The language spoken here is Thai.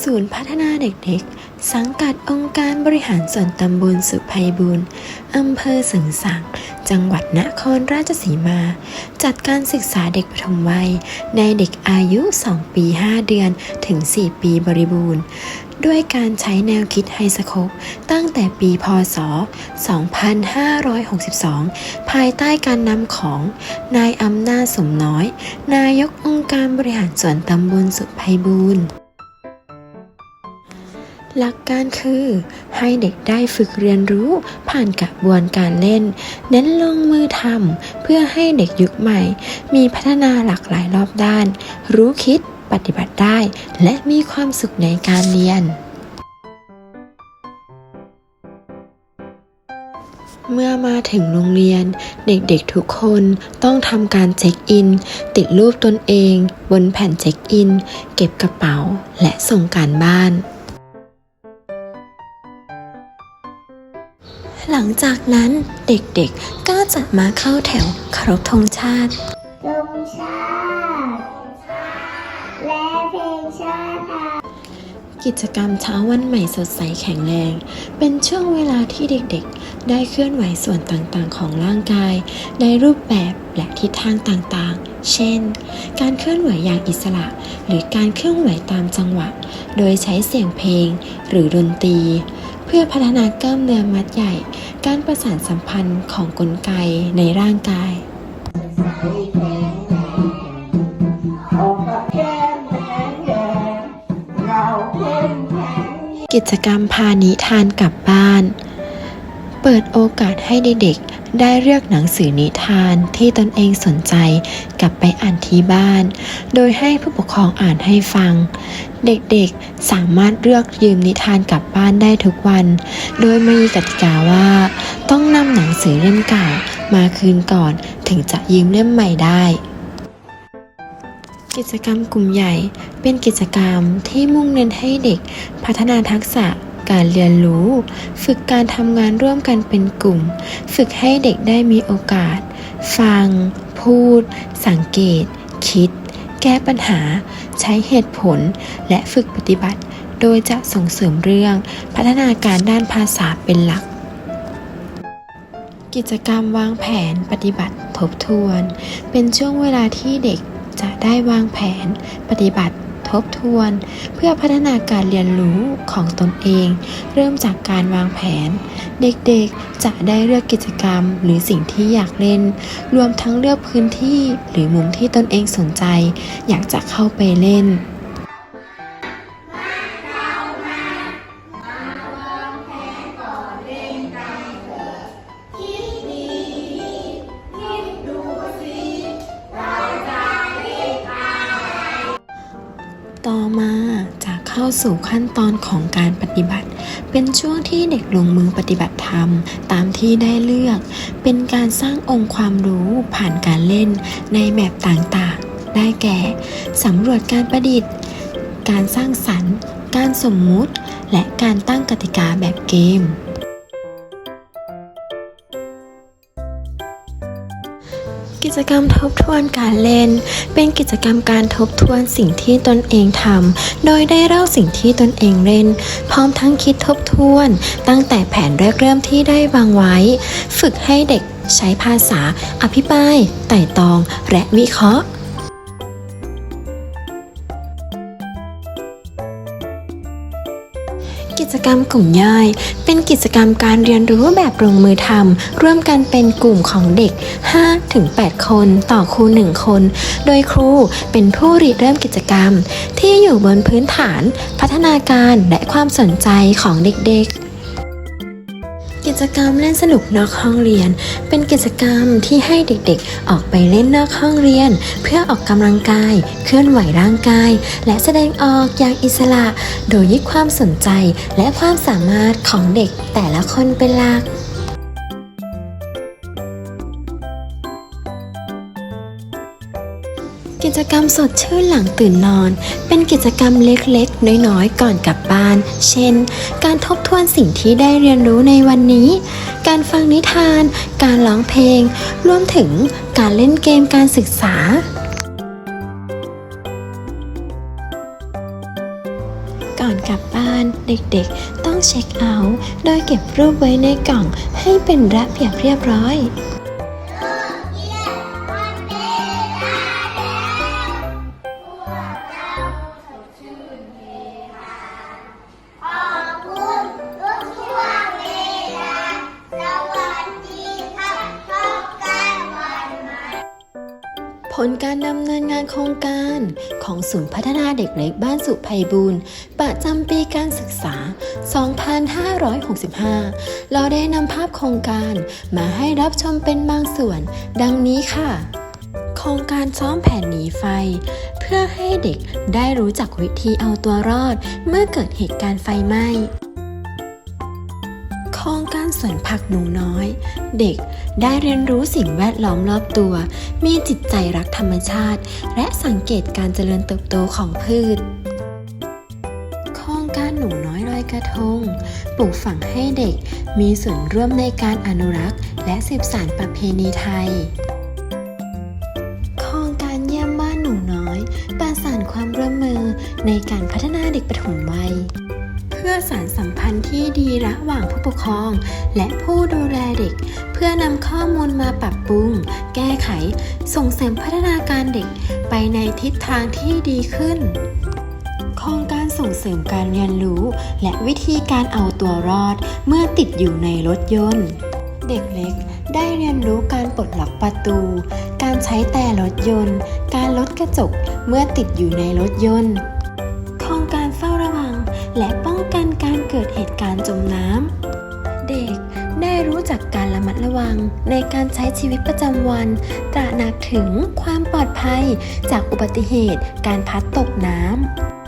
ศูนย์พัฒนาเด็กๆ สังกัดองค์การบริหารส่วนตำบลสุภัยบุญอำเภอสึงสังจังหวัดนครราชสีมา จัดการศึกษาเด็กปฐมวัย ในเด็กอายุ 2 ปี 5 เดือนถึง 4 ปีบริบูรณ์ ด้วยการใช้แนวคิดไฮสโคปตั้งแต่ปีพศ 2562 ภายใต้การนำของนายอำนาจสมน้อย นายกองค์การบริหารส่วนตำบลสุภัยบูรณ์ หลักการคือให้เด็กได้ฝึกเรียนรู้ผ่านกระบวนการเล่น เน้นลงมือทำเพื่อให้เด็กยุคใหม่ มีพัฒนาหลากหลายรอบด้าน รู้คิดปฏิบัติได้ และมีความสุขในการเรียน เมื่อมาถึงโรงเรียน เด็กๆทุกคนต้องทำการเช็คอิน ติดรูปตนเอง บนแผ่นเช็คอิน เก็บกระเป๋า และส่งการบ้าน หลังจากนั้นเด็กๆก็จะมาเข้าแถวเคารพธงชาติธงชาติ และเพลงชาติไทยกิจกรรมเช้าวันใหม่สดใสแข็งแรง เป็นช่วงเวลาที่เด็กๆ ได้เคลื่อนไหวส่วนต่างๆ ของร่างกาย ในรูปแบบและทิศทางต่างๆ เช่น การเคลื่อนไหวอย่างอิสระ หรือการเคลื่อนไหวตามจังหวะ โดยใช้เสียงเพลงหรือดนตรีเพื่อพัฒนากล้ามเนื้อมัดใหญ่ การประสานสัมพันธ์ของกลไกในร่างกายกิจกรรมพานิทานกลับบ้าน เปิดโอกาสให้เด็กๆ ได้เลือกหนังสือนิทานที่ตนเองสนใจกลับไปอ่านที่บ้าน โดยให้ผู้ปกครองอ่านให้ฟัง เด็กๆสามารถเลือกยืมนิทานกลับบ้านได้ทุกวัน โดยมีกติกาว่า ต้องนำหนังสือเล่มเก่ามาคืนก่อนถึงจะยืมเล่มใหม่ได้กิจกรรมกลุ่มใหญ่เป็นกิจกรรมที่มุ่งเน้นให้เด็กพัฒนาทักษะ การเรียนรู้ ฝึกการทำงานร่วมกันเป็นกลุ่ม ฝึกให้เด็กได้มีโอกาส ฟัง พูด สังเกต คิด แก้ปัญหา ใช้เหตุผล และฝึกปฏิบัติ โดยจะส่งเสริมเรื่องพัฒนาการด้านภาษาเป็นหลักกิจกรรมวางแผนปฏิบัติทบทวน เป็นช่วงเวลาที่เด็กจะได้วางแผนปฏิบัติ ทบทวน เพื่อพัฒนาการเรียนรู้ของตนเอง เริ่มจากการวางแผน เด็กๆจะได้เลือกกิจกรรม หรือสิ่งที่อยากเล่น รวมทั้งเลือกพื้นที่หรือมุมที่ตนเองสนใจ อยากจะเข้าไปเล่น ต่อมาจะเข้าสู่ขั้นตอนของการปฏิบัติ เป็นช่วงที่เด็กลงมือปฏิบัติธรรมตามที่ได้เลือก เป็นการสร้างองค์ความรู้ผ่านการเล่นในแบบต่างๆ ได้แก่สำรวจการประดิษฐ์ การสร้างสรรค์ การสมมุติ และการตั้งกติกาแบบเกม กิจกรรมทบทวนการเล่น เป็นกิจกรรมการทบทวนสิ่งที่ตนเองทำโดยได้เล่าสิ่งที่ตนเองเล่น พร้อมทั้งคิดทบทวน ตั้งแต่แผนแรกเริ่มที่ได้วางไว้ ฝึกให้เด็กใช้ภาษา อภิปราย ไต่ตอง และวิเคราะห์ จกรรมกลุ่มย่อย เป็นกิจกรรมการเรียนรู้แบบลงมือทำร่วมกันเป็นกลุ่มของเด็ก 5-8 คนต่อครู1คน โดยครูเป็นผู้ริเริ่มกิจกรรม ที่อยู่บนพื้นฐาน พัฒนาการและความสนใจของเด็กๆ กิจกรรมเล่นสนุกนอกห้องเรียน เป็นกิจกรรมที่ให้เด็กๆ ออกไปเล่นนอกห้องเรียน เพื่อออกกำลังกาย เคลื่อนไหวร่างกาย และแสดงออกอย่างอิสระ โดยยึดความสนใจและความสามารถของเด็กแต่ละคนเป็นหลัก จกรรมสดชื่นหลังตื่นนอน เป็นกิจกรรมเล็กๆ น้อยๆ ก่อนกลับบ้าน เช่น การทบทวนสิ่งที่ได้เรียนรู้ในวันนี้ การฟังนิทาน การร้องเพลง รวมถึงการเล่นเกมการศึกษาก่อนกลับบ้านเด็กๆ ต้องเช็คเอาท์โดยเก็บรูปไว้ในกล่องให้เป็นระเบียบเรียบร้อย ลการดำเนินงานโครงการของศูนย์พัฒนาเด็กเล็กบ้านสุไพบูรณ์ประจำปีการศึกษา 2565 เราได้นำภาพโครงการมาให้รับชมเป็นบางส่วน ดังนี้ค่ะ โครงการซ้อมแผนหนีไฟ เพื่อให้เด็กได้รู้จักวิธีเอาตัวรอดเมื่อเกิดเหตุการณ์ไฟไหม้ สวนผักหนูน้อย เด็กได้เรียนรู้สิ่งแวดล้อมรอบตัว มีจิตใจรักธรรมชาติ และสังเกตการเจริญเติบโตของพืช โครงการหนูน้อยลอยกระทง ปลูกฝังให้เด็กมีส่วนร่วมในการอนุรักษ์ และสืบสานประเพณีไทยครงการเยี่ยมบ้านหนูน้อยประสานความร่วมมือในการพัฒนาเด็กปฐมวัย พื่อสารสัมพันธ์ที่ดีระหว่างผู้ปกครอง และผู้ดูแลเด็ก เพื่อนำข้อมูลมาปรับปรุง แก้ไข ส่งเสริมพัฒนาการเด็กไปในทิศทางที่ดีขึ้นโครงการส่งเสริมการเรียนรู้ และวิธีการเอาตัวรอดเมื่อติดอยู่ในรถยนต์ เด็กเล็กได้เรียนรู้การปลดล็อกประตู การใช้แต่รถยนต์ การลดกระจกเมื่อติดอยู่ในรถยนต์ เกิดเหตุการณ์จมน้ำ เด็กได้รู้จักการระมัดระวังในการใช้ชีวิตประจำวัน ตระหนักถึงความปลอดภัยจากอุบัติเหตุการพัดตกน้ำ